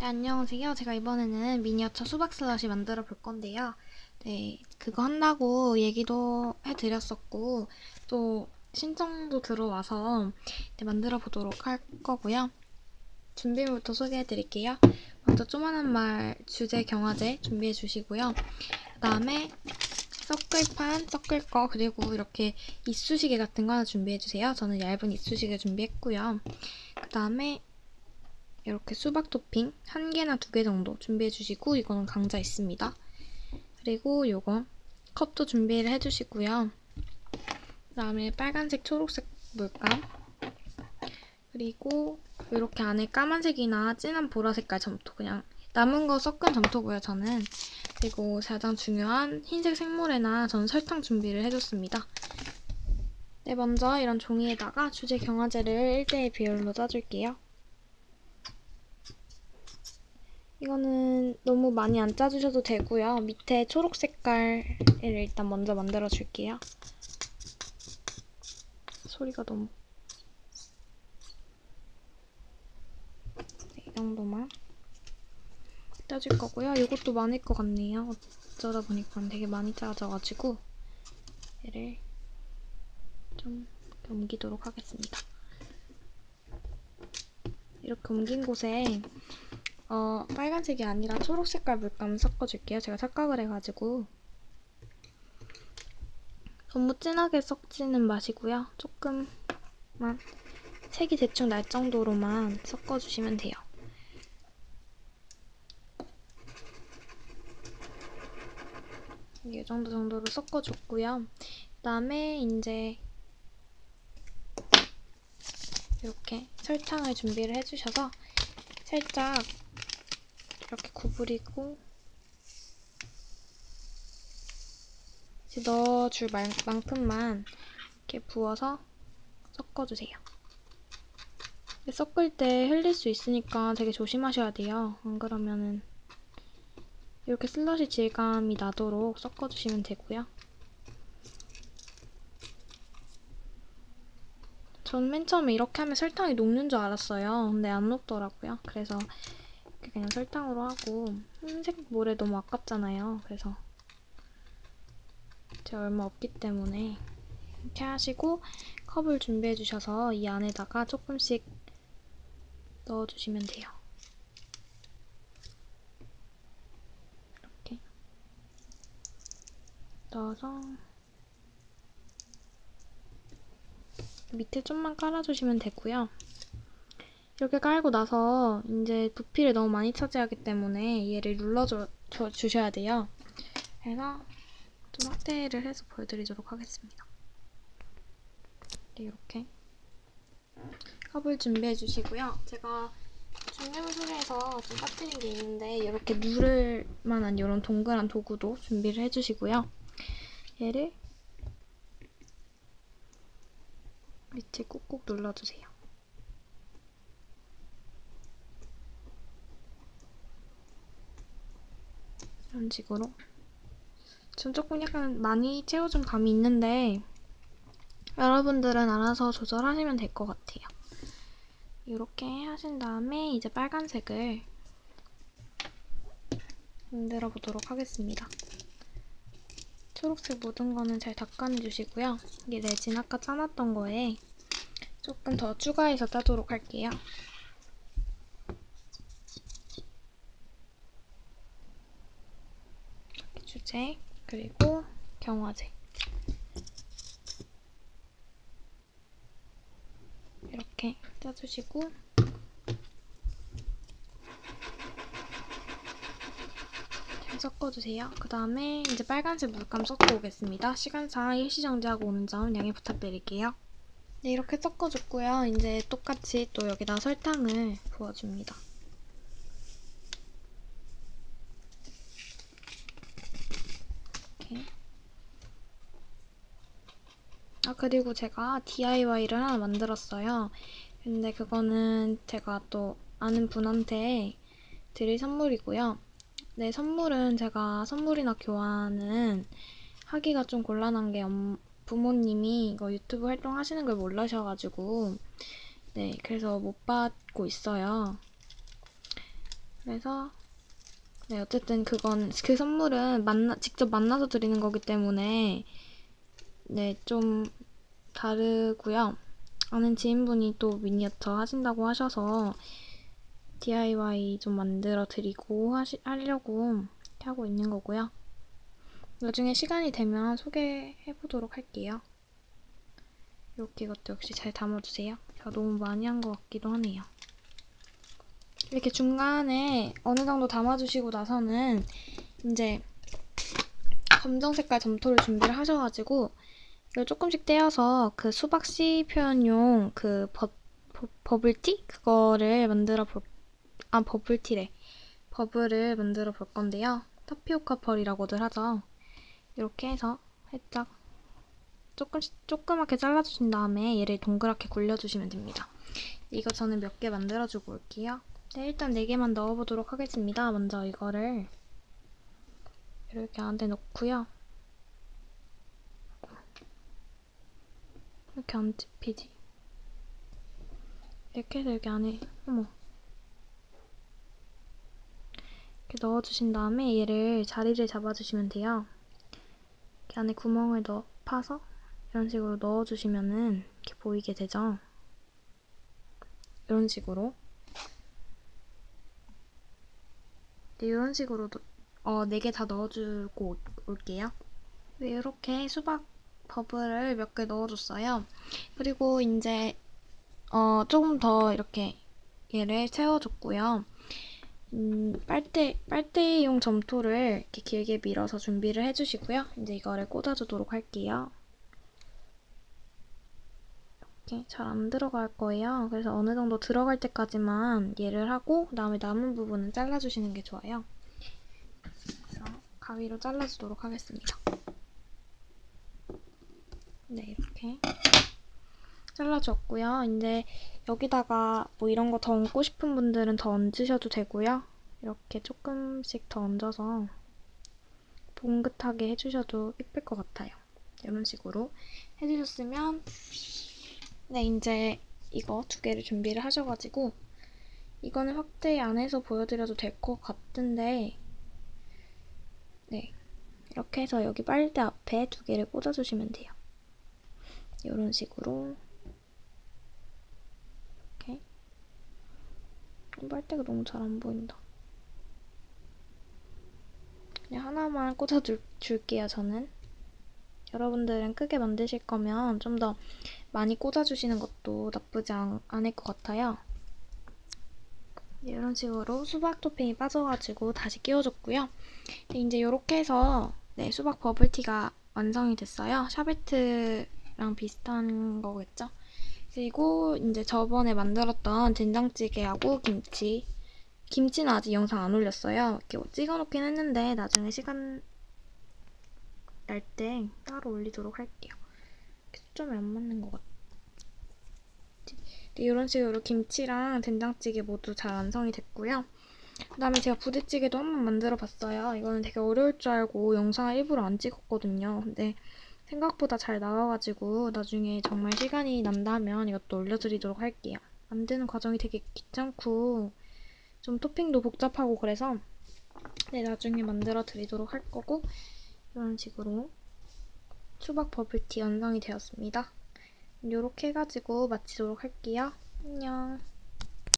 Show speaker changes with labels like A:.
A: 네, 안녕하세요. 제가 이번에는 미니어처 수박 슬러시 만들어 볼 건데요. 네, 그거 한다고 얘기도 해드렸었고, 또 신청도 들어와서 네, 만들어 보도록 할 거고요. 준비물부터 소개해 드릴게요. 먼저 조만한 말 주제 경화제 준비해 주시고요. 그 다음에 섞을판, 섞을 거, 그리고 이렇게 이쑤시개 같은 거 하나 준비해 주세요. 저는 얇은 이쑤시개 준비했고요. 그 다음에 이렇게 수박 토핑 한 개나 두 개 정도 준비해 주시고 이거는 강자 있습니다. 그리고 요거 컵도 준비를 해주시고요. 그 다음에 빨간색, 초록색 물감 그리고 이렇게 안에 까만색이나 진한 보라색깔 점토 그냥 남은 거 섞은 점토고요 저는 그리고 가장 중요한 흰색 생모래나 저는 설탕 준비를 해줬습니다. 네 먼저 이런 종이에다가 주제 경화제를 1대1 비율로 짜줄게요. 이거는 너무 많이 안 짜주셔도 되고요. 밑에 초록 색깔을 일단 먼저 만들어 줄게요. 소리가 너무 네, 이 정도만 짜줄 거고요. 이것도 많을 것 같네요. 어쩌다 보니까 되게 많이 짜져가지고 얘를 좀 옮기도록 하겠습니다. 이렇게 옮긴 곳에 어, 빨간색이 아니라 초록 색깔 물감 섞어줄게요. 제가 착각을 해가지고. 너무 진하게 섞지는 마시고요. 조금만 색이 대충 날 정도로만 섞어주시면 돼요. 이 정도 정도로 섞어줬고요. 그 다음에 이제 이렇게 설탕을 준비를 해주셔서 살짝 이렇게 구부리고 이제 넣어줄 만큼만 이렇게 부어서 섞어주세요. 섞을 때 흘릴 수 있으니까 되게 조심하셔야 돼요. 안 그러면은 이렇게 슬러시 질감이 나도록 섞어주시면 되고요. 전 맨 처음에 이렇게 하면 설탕이 녹는 줄 알았어요. 근데 안 녹더라고요. 그래서 그냥 설탕으로 하고 흰색 모래 너무 아깝잖아요. 그래서 제가 얼마 없기 때문에 이렇게 하시고 컵을 준비해 주셔서 이 안에다가 조금씩 넣어주시면 돼요. 이렇게 넣어서 밑에 좀만 깔아주시면 되고요. 이렇게 깔고 나서 이제 부피를 너무 많이 차지하기 때문에 얘를 눌러줘 주셔야 돼요. 그래서 좀 확대를 해서 보여드리도록 하겠습니다. 네, 이렇게 컵을 준비해 주시고요. 제가 준비물 소개에서 좀 빠뜨린 게 있는데 이렇게 누를 만한 이런 동그란 도구도 준비를 해주시고요. 얘를 밑에 꾹꾹 눌러주세요. 이런 식으로 전 조금 약간 많이 채워준 감이 있는데 여러분들은 알아서 조절하시면 될 것 같아요. 이렇게 하신 다음에 이제 빨간색을 만들어 보도록 하겠습니다. 초록색 묻은 거는 잘 닦아내주시고요. 이게 레진 아까 짜놨던 거에 조금 더 추가해서 짜도록 할게요. 주제 그리고 경화제 이렇게 짜주시고 잘 섞어주세요. 그 다음에 이제 빨간색 물감 섞어 오겠습니다. 시간상 일시정지하고 오는 점 양해 부탁드릴게요. 네, 이렇게 섞어줬고요. 이제 똑같이 또 여기다 설탕을 부어줍니다. 아 그리고 제가 DIY를 하나 만들었어요. 근데 그거는 제가 또 아는 분한테 드릴 선물이고요. 네, 선물은 제가 선물이나 교환은 하기가 좀 곤란한 게 부모님이 이거 유튜브 활동하시는 걸 몰라셔가지고 네, 그래서 못 받고 있어요. 그래서 네 어쨌든 그건 그 선물은 만나 직접 만나서 드리는 거기 때문에 네 좀 다르고요. 아는 지인분이 또 미니어처 하신다고 하셔서 DIY 좀 만들어 드리고 하시, 하려고 하고 있는 거고요. 나중에 시간이 되면 소개해 보도록 할게요. 이렇게 이것도 역시 잘 담아주세요. 제가 너무 많이 한 것 같기도 하네요. 이렇게 중간에 어느 정도 담아주시고 나서는 이제 검정 색깔 점토를 준비를 하셔가지고 이걸 조금씩 떼어서 그 수박 씨 표현용 그 버, 버, 버 블티? 그거를 만들어 볼, 아, 버블티래. 버블을 만들어 볼 건데요. 타피오카 펄이라고들 하죠. 이렇게 해서 살짝 조금씩, 조그맣게 잘라주신 다음에 얘를 동그랗게 굴려주시면 됩니다. 이거 저는 몇 개 만들어주고 올게요. 네, 일단 4개만 넣어보도록 하겠습니다. 먼저 이거를 이렇게 안에 넣고요. 이렇게 안 집히지. 이렇게 해서 여기 안에, 어머. 이렇게 넣어주신 다음에 얘를 자리를 잡아주시면 돼요. 이렇게 안에 구멍을 넣어 파서 이런 식으로 넣어주시면은 이렇게 보이게 되죠. 이런 식으로. 네, 이런 식으로 어, 4개 다 넣어주고 올- 올게요. 네, 이렇게 수박 버블을 몇 개 넣어줬어요. 그리고 이제 어, 조금 더 이렇게 얘를 채워줬고요. 음, 빨대, 빨대용 점토를 이렇게 길게 밀어서 준비를 해주시고요. 이제 이거를 꽂아주도록 할게요. 이렇게 잘 안 들어갈 거예요. 그래서 어느 정도 들어갈 때까지만 얘를 하고 그 다음에 남은 부분은 잘라주시는 게 좋아요. 그래서 가위로 잘라주도록 하겠습니다. 네, 이렇게 잘라줬고요. 이제 여기다가 뭐 이런 거 더 얹고 싶은 분들은 더 얹으셔도 되고요. 이렇게 조금씩 더 얹어서 봉긋하게 해주셔도 예쁠 것 같아요. 이런 식으로 해주셨으면 네, 이제 이거 두 개를 준비를 하셔가지고 이거는 확대 안 해서 보여드려도 될 것 같은데 네, 이렇게 해서 여기 빨대 앞에 두 개를 꽂아주시면 돼요. 이런 식으로 이렇게 어, 빨대가 너무 잘 안 보인다. 그냥 하나만 꽂아줄게요, 저는. 여러분들은 크게 만드실 거면 좀 더 많이 꽂아주시는 것도 나쁘지 않, 않을 것 같아요. 네, 이런 식으로 수박 토핑이 빠져가지고 다시 끼워줬고요. 네, 이제 이렇게 해서 네, 수박 버블티가 완성이 됐어요. 샤베트랑 비슷한 거겠죠? 그리고 이제 저번에 만들었던 된장찌개하고 김치. 김치는 아직 영상 안 올렸어요. 이렇게 찍어놓긴 했는데 나중에 시간 날 때 따로 올리도록 할게요. 초점이 안 맞는 것 같아. 네, 이런 식으로 김치랑 된장찌개 모두 잘 완성이 됐고요. 그 다음에 제가 부대찌개도 한번 만들어 봤어요. 이거는 되게 어려울 줄 알고 영상을 일부러 안 찍었거든요. 근데 생각보다 잘 나와가지고 나중에 정말 시간이 난다면 이것도 올려드리도록 할게요. 만드는 과정이 되게 귀찮고 좀 토핑도 복잡하고 그래서 네, 나중에 만들어 드리도록 할 거고 이런 식으로 수박 버블티 완성이 되었습니다. 이렇게 해가지고 마치도록 할게요. 안녕.